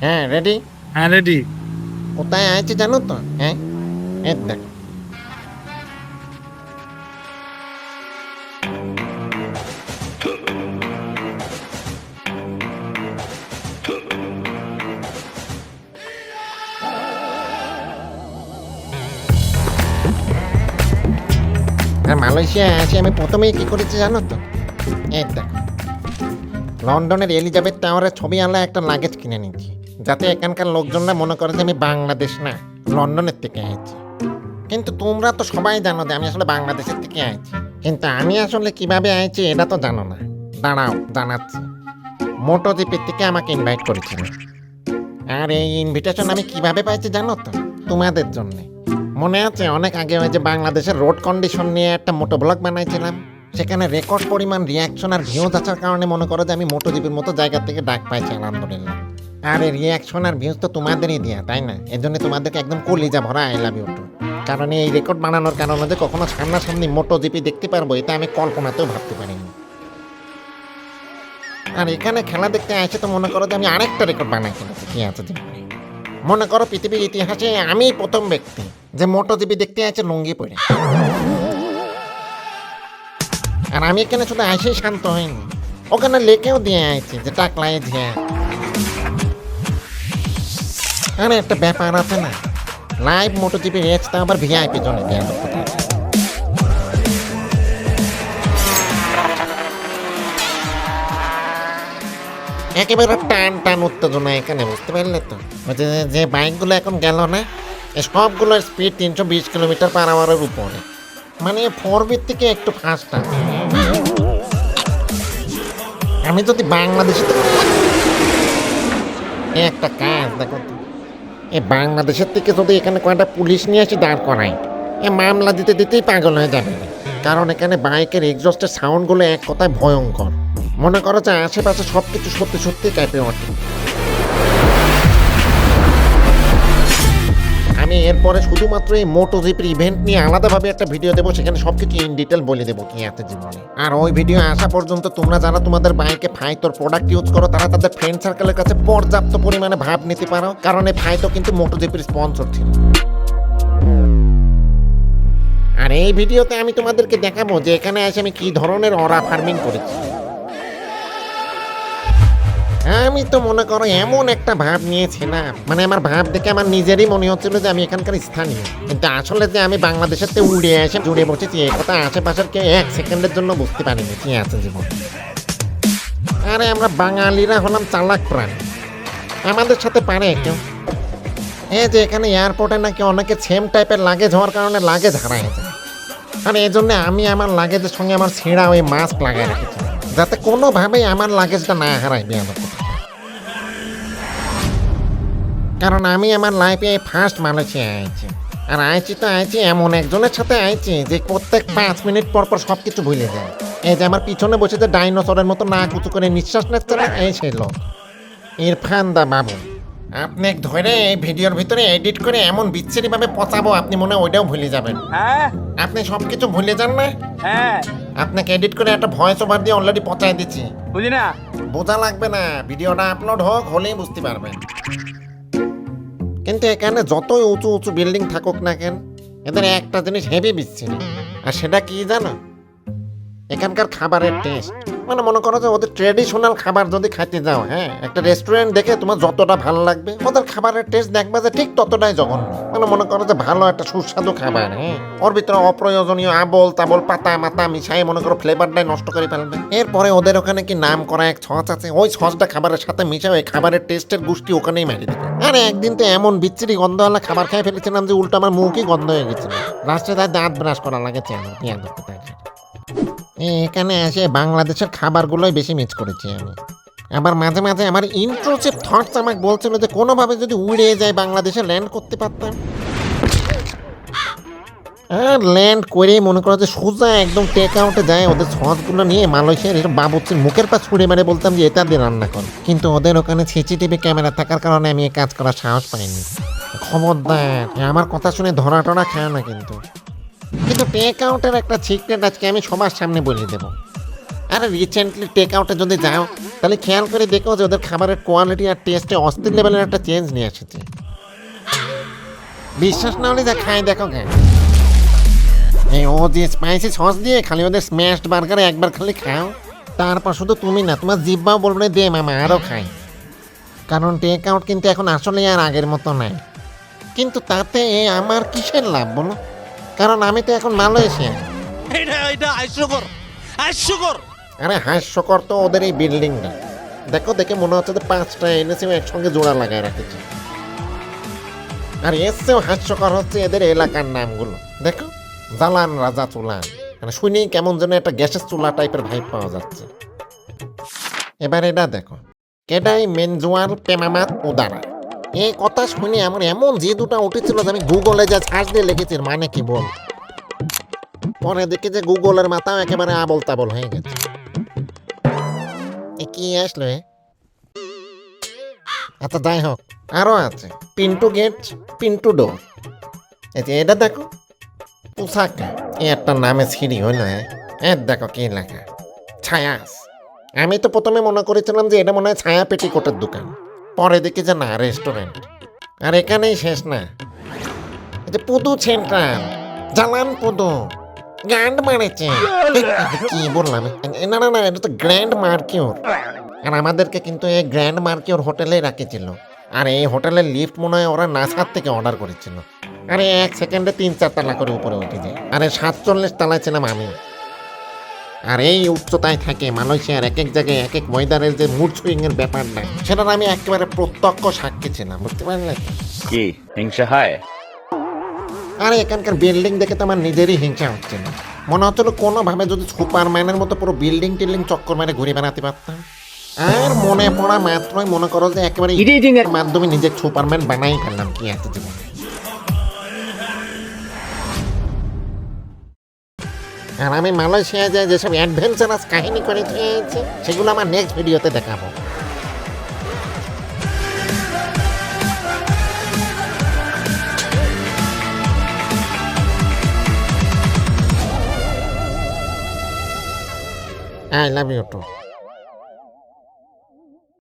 হ্যাঁ রেডি হ্যাঁ রেডি কোথায় আছে জানো তো? হ্যাঁ এই দেখ। আর মালয়েশিয়ায় আছে আমি প্রথমেই কি করেছি জানো তো? এই দেখো। লন্ডনের এলিজাবেথ টাওয়ারের ছবি আলা একটা লাগেজ কিনে নিচ্ছি যাতে এখানকার লোকজনরা মনে করে যে আমি বাংলাদেশ না, লন্ডনের থেকে আইছি। কিন্তু তোমরা তো সবাই জানো যে আমি আসলে বাংলাদেশের থেকে আইছি। কিন্তু আমি আসলে কীভাবে আইছি এটা তো জানো না। দাঁড়াও, জানাচ্ছি। মোটো জিপির থেকে আমাকে ইনভাইট করেছিল। আর এই ইনভিটেশন আমি কীভাবে পাইছি জানো তো? তোমাদের জন্য। মনে আছে, অনেক আগে ওই যে বাংলাদেশের রোড কন্ডিশন নিয়ে একটা মোটো ব্লগ বানাইছিলাম। সেখানে রেকর্ড পরিমাণ রিয়াকশন আর ভিউজ আসার কারণে মনে করো যে আমি মোটো মোটোজিপির মতো জায়গা থেকে ডাক পাইছি, আলহামদুলিল্লাহ। আর রিয়াকশন আর ভিউজ তো তোমাদেরই দেয়া, তাই না? এর জন্য তোমাদেরকে একদম কলিজা ভরা আই লাভ ইউ টু কারণ এই রেকর্ড বানানোর কারণে যে কখনো সামনাসামনি মোটোজিপি দেখতে পারব, এটা আমি কল্পনাতেও ভাবতে পারিনি। আর এখানে খেলা দেখতে আসে তো মনে করো যে আমি আরেকটা রেকর্ড বানাই ফেলেছি, কি আছে জীবনে মনে করো পৃথিবীর ইতিহাসে আমি প্রথম ব্যক্তি যে মোটো জিপি দেখতে আছে লুঙ্গি পরে। আর আমি এখানে শুধু আসেই শান্ত হইনি, ওখানে লেখেও দিয়ে আইছি যে টাকলাই ঝিয়া আরে একটা ব্যাপার আছে না। লাইভ মোটোজিপি তা আবার ভিআইপি জনে দেওয়া একেবারে টান টান উত্তেজনা এখানে, বুঝতে পারলে তো? যে যে বাইকগুলো এখন গেল না সবগুলোর স্পিড তিনশো বিশ কিলোমিটার পার আওয়ারের উপরে। মানে ফোর বির থেকে একটু ফাস্ট আমি যদি বাংলাদেশে একটা কাজ দেখো এই বাংলাদেশের থেকে যদি এখানে কয়েকটা পুলিশ নিয়ে এসে দাঁড় করাই এ মামলা দিতে দিতেই পাগল হয়ে যাবে। কারণ এখানে বাইকের এক্সস্টের সাউন্ডগুলো এক কথায় ভয়ঙ্কর। মনে করো যে আশেপাশে সব কিছু সত্যি সত্যি কেঁপে ওঠে। আমি এরপরে শুধুমাত্র এই মোটো জিপির ইভেন্ট নিয়ে আলাদাভাবে একটা ভিডিও দেবো, সেখানে সব কিছু ইন ডিটেল বলে দেবো কি আছে জীবনে। আর ওই ভিডিও আসা পর্যন্ত তোমরা যারা তোমাদের বাইকে ফাইতোর প্রোডাক্ট ইউজ করো, তারা তাদের ফ্রেন্ড সার্কেলের কাছে পর্যাপ্ত পরিমাণে ভাব নিতে পারো, কারণ এই ফাইতো কিন্তু মোটো জিপির স্পন্সর ছিল। আর এই ভিডিওতে আমি তোমাদেরকে দেখাবো যে এখানে এসে আমি কি ধরনের অরা ফার্মিং করেছি। আমি তো মনে করো এমন একটা ভাব নিয়েছিলাম। মানে আমার ভাব দেখে আমার নিজেরই মনে হচ্ছিল যে আমি এখানকার স্থানীয়। কিন্তু আসলে যে আমি বাংলাদেশের তে উড়ে এসে জুড়ে বসেছি এই কথা আশেপাশের কেউ এক সেকেন্ডের জন্য বুঝতে পারিনি কি আছে জীবন। আরে আমরা বাঙালিরা হলাম চালাক প্রাণী। আমাদের সাথে পারে কেউ। এই যে এখানে এয়ারপোর্টে নাকি অনেকে সেম টাইপের লাগেজ হওয়ার কারণে লাগেজ হারায় যায়। আর এই জন্য আমি আমার লাগেজের সঙ্গে আমার ছেঁড়া ওই মাস্ক লাগাই রেখেছি যাতে কোনোভাবেই আমার লাগেজটা না হারায়, বিয়াদব। কারণ আমি আমার লাইফে ফার্স্ট মালয়েশিয়া আইছি। আর আইছি তো আইছি এমন একজনের সাথে আইছি যে প্রত্যেক পাঁচ মিনিট পর পর সব কিছু ভুলে যায়। এই যে আমার পিছনে বসে যে ডাইনোসরের মতো না কুচু করে নিঃশ্বাস নিচ্ছে না এই সেই লোক। ইরফান দা বাবু আপনি এক ধরে এই ভিডিওর ভিতরে এডিট করে এমন বিচ্ছিরিভাবে পচাবো আপনি মনে হয় ওইটাও ভুলে যাবেন। হ্যাঁ। আপনি সব কিছু ভুলে যান না। হ্যাঁ। আপনাকে এডিট করে একটা ভয়েস ওভার দিয়ে অলরেডি পচাই দিচ্ছি। বুঝি না বোঝা লাগবে না ভিডিওটা আপলোড হোক হলেই বুঝতে পারবেন। কিন্তু এখানে যতই উঁচু উঁচু বিল্ডিং থাকুক না কেন, এদের একটা জিনিস হেভি বিচ্ছিরি। আর সেটা কি জানো? এখানকার খাবারের টেস্ট মানে মনে করো যে ওদের ট্রেডিশনাল খাবার যদি খাইতে যাও হ্যাঁ? একটা রেস্টুরেন্ট দেখে তোমার যতটা ভালো লাগবে, ওদের খাবারের টেস্ট দেখবে যে ঠিক ততটাই জঘন্য। মানে মনে করো যে ভালো একটা সুস্বাদু খাবার হ্যাঁ? ওর ভিতরে অপ্রয়োজনীয় আবল তাবল পাতা, মাতা মিশাই মনে করো ফ্লেভারটাই নষ্ট করে ফেলবে। এরপরে ওদের ওখানে কি নাম করা এক সস আছে, ওই সসটা খাবারের সাথে মিশাও ওই খাবারের টেস্টের গুষ্টি ওখানেই মারি দেবে। আরে একদিন তো এমন বিচ্ছিরি গন্ধওয়ালা খাবার খেয়ে ফেলেছিলাম যে উল্টো আমার মুখই গন্ধ হয়ে গেছিল। তাই দাঁত ব্রাশ করা লাগেছে আমার পেঁয়াজ এখানে এসে বাংলাদেশের খাবারগুলোই বেশি মিস করেছি আমি। আবার মাঝে মাঝে আমার ইন্ট্রোসিভ থটস আমাকে বলছিল যে কোনোভাবে যদি উড়ে যায় বাংলাদেশে ল্যান্ড করতে পারতাম। আর ল্যান্ড করে মনে করো যে সোজা একদম টেক আউটে যায় ওদের সসগুলো নিয়ে মালয়েশিয়ার এসব বাবুচ্ছির মুখের পাশ ছুড়ে মেরে বলতাম যে এটা দিয়ে রান্না কর। কিন্তু ওদের ওখানে সিসিটিভি ক্যামেরা থাকার কারণে আমি এই কাজ করার সাহস পাইনি। খবরদার আমার কথা শুনে ধরা টরা খায় না কিন্তু। কিন্তু টেক আউটের একটা সিক্রেট আজকে আমি সবার সামনে বলে দেবো। আরে রিসেন্টলি টেক আউটে যদি যাও, তাহলে খেয়াল করে দেখো যে ওদের খাবারের কোয়ালিটি আর টেস্টে অস্থির লেভেলের একটা চেঞ্জ নিয়ে এসেছে। বিশ্বাস না হলে যা খাই দেখো কেন এই ও যে স্পাইসি সস দিয়ে খালি ওদের স্ম্যাশড বার্গারে একবার খালি খাও, তারপর শুধু তুমি না, তোমার জিব্বাও বলবে দে মামা আরও খাই। কারণ টেক আউট কিন্তু এখন আসলে আর আগের মতো নাই। কিন্তু তাতে আমার কিসের লাভ বলো? কারণ আমি তো এখন মালয়েশিয়া এটা এটা হাস্যকর হাস্যকর। আরে হাস্যকর তো ওদের এই বিল্ডিংটা। দেখো দেখে মনে হচ্ছে যে পাঁচটা এনেছেও একসঙ্গে জোড়া লাগায় রেখেছে। আর এর চেয়েও হাস্যকর হচ্ছে এদের এলাকার নামগুলো। দেখো জালান রাজা চুলা। মানে শুনি কেমন যেন একটা গ্যাসের চুলা টাইপের ভাইব পাওয়া যাচ্ছে। এবার এটা দেখো। কেডাই মেনজুয়ার পেমামাত উদারা। এই কথা শুনে আমার এমন যে দুটো উঠেছিল যে আমি গুগলে যা সার্চ দিয়ে লিখেছি মানে কি বল? পরে দেখে যে গুগলের মাথাও একেবারে আবল তাবল হয়ে গেছে। কি আসলো আচ্ছা যাই হোক, আরও আছে। পিন্টু গেট পিন্টু এই যে এটা দেখো, পোশাকা। এ একটা নামে সিঁড়ি হইল হ্যাঁ দেখো কি লেখা। ছায়াস। আমি তো প্রথমে মনে করেছিলাম যে এটা মনে হয় ছায়া পেটিকোটের দোকান। পরে দেখি যে না রেস্টুরেন্ট আর এখানেই শেষ না। যে Pudu Central Jalan Pudu grand মারেছে কি বললাম না না না, এটা তো গ্র্যান্ড মার্কিউর আর আমাদেরকে কিন্তু এই গ্র্যান্ড মার্কিউর হোটেলে রাখেছিল। আর এই হোটেলের লিফট মনে হয় ওরা নাসার থেকে অর্ডার করেছিল। আরে এক সেকেন্ডে তিন চার তালা করে উপরে উঠে যায় আরে সাতচল্লিশ তালায় ছিলাম আমি। আর এই উচ্চতায় থাকে মালয়েশিয়ার এক এক জায়গায় এক এক ওয়েদারের যে মুড সুইং এর ব্যাপারটা সেটার আমি একেবারে প্রত্যক্ষ সাক্ষী ছিলাম বুঝতে পারলে? কি হিংসা হয়? আরে এখানকার বিল্ডিং দেখে তো আমার নিজেরই হিংসা হচ্ছে না। মনে হচ্ছিল কোনোভাবে যদি সুপারম্যানের মতো পুরো বিল্ডিং টিল্ডিং চক্কর মেরে ঘুরে বেড়াতে পারতাম। আর মনে পড়া মাত্রই মনে করো যে একেবারে মাধ্যমে নিজের সুপারম্যান বানাই ফেললাম কি আছে জীবনে আর আমি মালয়েশিয়া যায় যেসব অ্যাডভেঞ্চারাস কাহিনী করে খেয়েছি সেগুলো আমার নেক্সট ভিডিওতে দেখাবো আই লাভ you too.